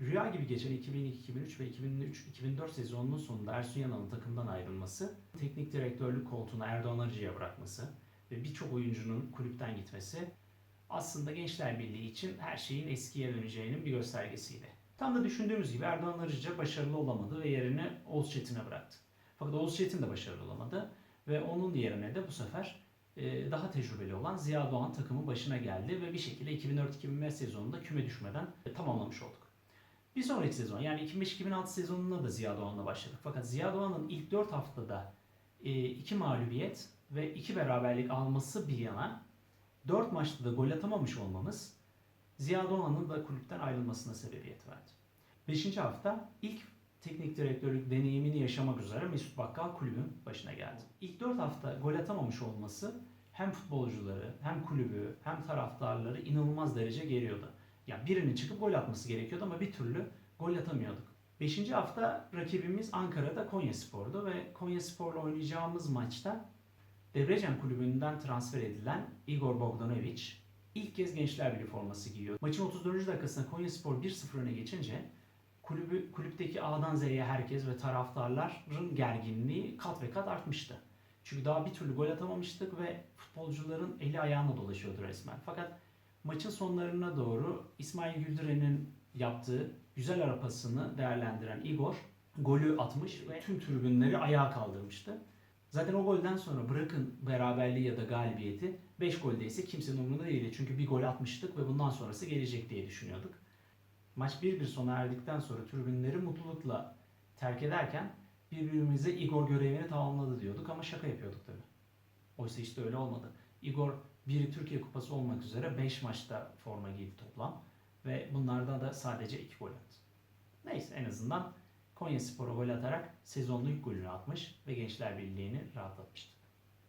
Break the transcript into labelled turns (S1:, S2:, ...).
S1: Rüya gibi geçen 2002-2003 ve 2003-2004 sezonunun sonunda Ersun Yanal'ın takımdan ayrılması, teknik direktörlük koltuğunu Erdoğan Arıcı'ya bırakması ve birçok oyuncunun kulüpten gitmesi aslında Gençler Birliği için her şeyin eskiye döneceğinin bir göstergesiydi. Tam da düşündüğümüz gibi Erdoğan Arıcı başarılı olamadı ve yerini Oğuz Çetin'e bıraktı. Fakat Oğuz Çetin de başarılı olamadı ve onun yerine de bu sefer e, daha tecrübeli olan Ziya Doğan takımın başına geldi ve bir şekilde 2004-2005 sezonunda küme düşmeden e, tamamlamış olduk. Bir sonraki sezon yani 2005-2006 sezonunda da Ziya Doğan'la başladık. Fakat Ziya Doğan'ın ilk 4 haftada 2 mağlubiyet ve 2 beraberlik alması bir yana 4 maçta da gol atamamış olmamız Ziya Doğan'ın da kulüpten ayrılmasına sebebiyet verdi. 5. hafta ilk teknik direktörlük deneyimini yaşamak üzere Mesut Bakkal kulübün başına geldi. İlk 4 hafta gol atamamış olması hem futbolcuları hem kulübü hem taraftarları inanılmaz derece geriyordu. Ya birinin çıkıp gol atması gerekiyordu ama bir türlü gol atamıyorduk. 5. hafta rakibimiz Ankara'da Konyaspor'du ve Konyaspor'la oynayacağımız maçta Debrecen kulübünden transfer edilen Igor Bogdanovic ilk kez Gençler Birliği forması giyiyor. Maçın 34. dakikasında Konyaspor 1-0 öne geçince kulübü, kulüpteki A'dan Z'ye herkes ve taraftarların gerginliği kat ve kat artmıştı. Çünkü daha bir türlü gol atamamıştık ve futbolcuların eli ayağına dolaşıyordu resmen. Fakat maçın sonlarına doğru İsmail Güldüren'in yaptığı güzel ara pasını değerlendiren Igor golü atmış ve tüm tribünleri ayağa kaldırmıştı. Zaten o golden sonra bırakın beraberliği ya da galibiyeti 5 goldeyse kimsenin umurunda değildi. Çünkü bir gol atmıştık ve bundan sonrası gelecek diye düşünüyorduk. Maç 1-1 sona erdikten sonra tribünleri mutlulukla terk ederken birbirimize Igor görevini tamamladı diyorduk ama şaka yapıyorduk tabii. Oysa işte öyle olmadı. Igor biri Türkiye Kupası olmak üzere 5 maçta forma giydi toplam ve bunlardan da sadece 2 gol attı. Neyse en azından Konya Spor'a gol atarak sezonun ilk golünü atmış ve Gençler Birliği'ni rahatlatmıştı.